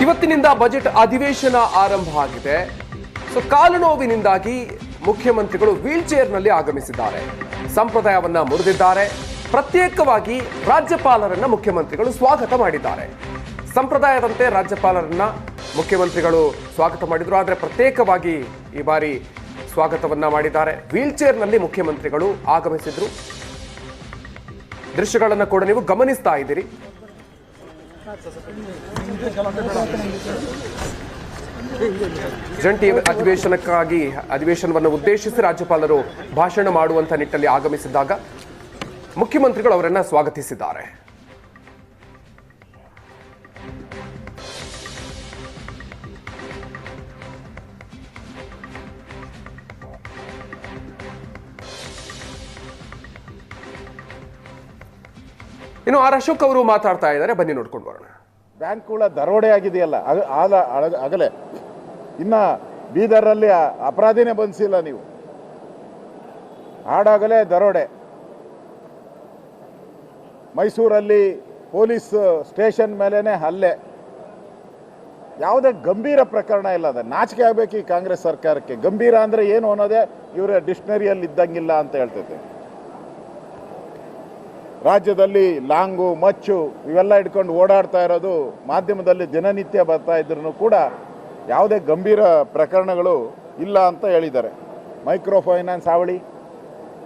ಇವತ್ತಿನಿಂದ ಬಜೆಟ್ ಅಧಿವೇಶನ ಆರಂಭ ಆಗಿದೆ. ಸೊ, ಕಾಲು ನೋವಿನಿಂದಾಗಿ ಮುಖ್ಯಮಂತ್ರಿಗಳು ವೀಲ್ ಚೇರ್ನಲ್ಲಿ ಆಗಮಿಸಿದ್ದಾರೆ. ಸಂಪ್ರದಾಯವನ್ನ ಮುರಿದಿದ್ದಾರೆ. ಪ್ರತ್ಯೇಕವಾಗಿ ರಾಜ್ಯಪಾಲರನ್ನ ಮುಖ್ಯಮಂತ್ರಿಗಳು ಸ್ವಾಗತ ಮಾಡಿದ್ದಾರೆ. ಸಂಪ್ರದಾಯದಂತೆ ರಾಜ್ಯಪಾಲರನ್ನ ಮುಖ್ಯಮಂತ್ರಿಗಳು ಸ್ವಾಗತ ಮಾಡಿದ್ರು. ಆದರೆ ಪ್ರತ್ಯೇಕವಾಗಿ ಈ ಬಾರಿ ಸ್ವಾಗತವನ್ನ ಮಾಡಿದ್ದಾರೆ. ವೀಲ್ ಚೇರ್ನಲ್ಲಿ ಮುಖ್ಯಮಂತ್ರಿಗಳು ಆಗಮಿಸಿದ್ರು. ದೃಶ್ಯಗಳನ್ನು ಕೂಡ ನೀವು ಗಮನಿಸ್ತಾ ಇದ್ದೀರಿ. ಜಂಟಿ ಅಧಿವೇಶನಕ್ಕಾಗಿ ಅಧಿವೇಶನವನ್ನು ಉದ್ದೇಶಿಸಿ ರಾಜ್ಯಪಾಲರು ಭಾಷಣ ಮಾಡುವಂತ ನಿಟ್ಟಲ್ಲಿ ಆಗಮಿಸಿದಾಗ ಮುಖ್ಯಮಂತ್ರಿಗಳು ಅವರನ್ನ ಸ್ವಾಗತಿಸಿದ್ದಾರೆ. ಇನ್ನು ಆರ್ ಅಶೋಕ್ ಅವರು ಮಾತಾಡ್ತಾ ಇದ್ದಾರೆ. ಬನ್ನಿ ನೋಡ್ಕೊಂಡು ಬರೋಣ. ಬ್ಯಾಂಕ್ಗಳ ದರೋಡೆ ಆಗಿದೆಯಲ್ಲ? ಆಗ ಆಗಲೇ. ಇನ್ನ ಬೀದರಲ್ಲಿ ಅಪರಾಧಿನೇ ಬಂದಿಲ್ಲ ನೀವು. ಹಾಡಾಗಲೇ ದರೋಡೆ. ಮೈಸೂರಲ್ಲಿ ಪೊಲೀಸ್ ಸ್ಟೇಷನ್ ಮೇಲೇನೆ ಹಲ್ಲೆ. ಯಾವುದೇ ಗಂಭೀರ ಪ್ರಕರಣ ಇಲ್ಲ ಅದ. ನಾಚಿಕೆ ಆಗಬೇಕು ಈ ಕಾಂಗ್ರೆಸ್ ಸರ್ಕಾರಕ್ಕೆ. ಗಂಭೀರ ಅಂದರೆ ಏನು ಅನ್ನೋದೇ ಇವರ ಡಿಕ್ಷನರಿಯಲ್ಲಿ ಇದ್ದಂಗಿಲ್ಲ ಅಂತ ಹೇಳ್ತೈತೆ ರಾಜ್ಯದಲ್ಲಿ ಲಾಂಗು, ಮಚ್ಚು ಇವೆಲ್ಲ ಇಟ್ಕೊಂಡು ಓಡಾಡ್ತಾ ಇರೋದು ಮಾಧ್ಯಮದಲ್ಲಿ ದಿನನಿತ್ಯ ಬರ್ತಾ ಇದ್ರೂ ಕೂಡ ಯಾವುದೇ ಗಂಭೀರ ಪ್ರಕರಣಗಳು ಇಲ್ಲ ಅಂತ ಹೇಳಿದ್ದಾರೆ. ಮೈಕ್ರೋ ಫೈನಾನ್ಸ್ ಹಾವಳಿ,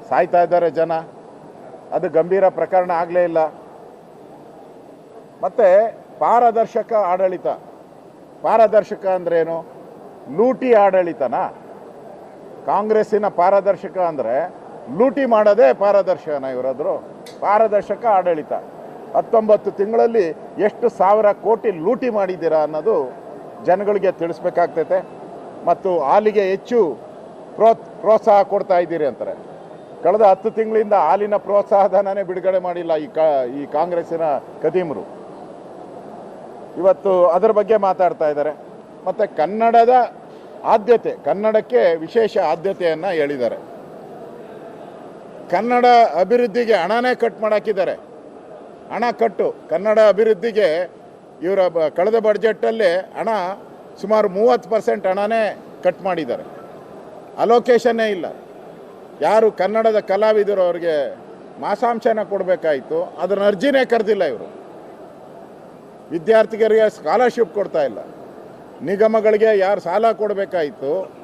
ಸಾಯ್ತಾ ಇದ್ದಾರೆ ಜನ. ಅದು ಗಂಭೀರ ಪ್ರಕರಣ ಆಗಲೇ ಇಲ್ಲ. ಮತ್ತು ಪಾರದರ್ಶಕ ಆಡಳಿತ. ಪಾರದರ್ಶಕ ಅಂದ್ರೇನು? ಲೂಟಿ ಆಡಳಿತನಾ? ಕಾಂಗ್ರೆಸ್ಸಿನ ಪಾರದರ್ಶಕ ಅಂದರೆ ಲೂಟಿ ಮಾಡೋದೇ ಪಾರದರ್ಶಕನ ಇವರಾದರು. ಪಾರದರ್ಶಕ ಆಡಳಿತ. ಹತ್ತೊಂಬತ್ತು ತಿಂಗಳಲ್ಲಿ ಎಷ್ಟು ಸಾವಿರ ಕೋಟಿ ಲೂಟಿ ಮಾಡಿದ್ದೀರಾ ಅನ್ನೋದು ಜನಗಳಿಗೆ ತಿಳಿಸ್ಬೇಕಾಗ್ತೈತೆ. ಮತ್ತು ಹಾಲಿಗೆ ಹೆಚ್ಚು ಪ್ರೋತ್ ಪ್ರೋತ್ಸಾಹ ಕೊಡ್ತಾ ಇದ್ದೀರಿ ಅಂತಾರೆ. ಕಳೆದ ಹತ್ತು ತಿಂಗಳಿಂದ ಹಾಲಿನ ಪ್ರೋತ್ಸಾಹಧನನೇ ಬಿಡುಗಡೆ ಮಾಡಿಲ್ಲ ಈ ಕಾ, ಈ ಕಾಂಗ್ರೆಸ್ಸಿನ ಕದೀಮರು. ಇವತ್ತು ಅದರ ಬಗ್ಗೆ ಮಾತಾಡ್ತಾ ಇದ್ದಾರೆ. ಮತ್ತು ಕನ್ನಡದ ಆದ್ಯತೆ, ಕನ್ನಡಕ್ಕೆ ವಿಶೇಷ ಆದ್ಯತೆಯನ್ನು ಹೇಳಿದ್ದಾರೆ. ಕನ್ನಡ ಅಭಿವೃದ್ಧಿಗೆ ಹಣನೇ ಕಟ್ ಮಾಡಾಕಿದ್ದಾರೆ. ಹಣ ಕಟ್ಟು. ಕನ್ನಡ ಅಭಿವೃದ್ಧಿಗೆ ಇವರ ಕಳೆದ ಬಡ್ಜೆಟಲ್ಲಿ ಹಣ ಸುಮಾರು ಮೂವತ್ತು ಪರ್ಸೆಂಟ್ ಹಣನೇ ಕಟ್ ಮಾಡಿದ್ದಾರೆ. ಅಲೋಕೇಶನ್ನೇ ಇಲ್ಲ. ಯಾರು ಕನ್ನಡದ ಕಲಾವಿದರು ಅವ್ರಿಗೆ ಮಾಸಾಂಶನ ಕೊಡಬೇಕಾಯಿತು. ಅದರ ಅರ್ಜಿನೇ ಕರೆದಿಲ್ಲ ಇವರು. ವಿದ್ಯಾರ್ಥಿಗಳಿಗೆ ಸ್ಕಾಲರ್ಶಿಪ್ ಕೊಡ್ತಾ ಇಲ್ಲ. ನಿಗಮಗಳಿಗೆ ಯಾರು ಸಾಲ ಕೊಡಬೇಕಾಯಿತು.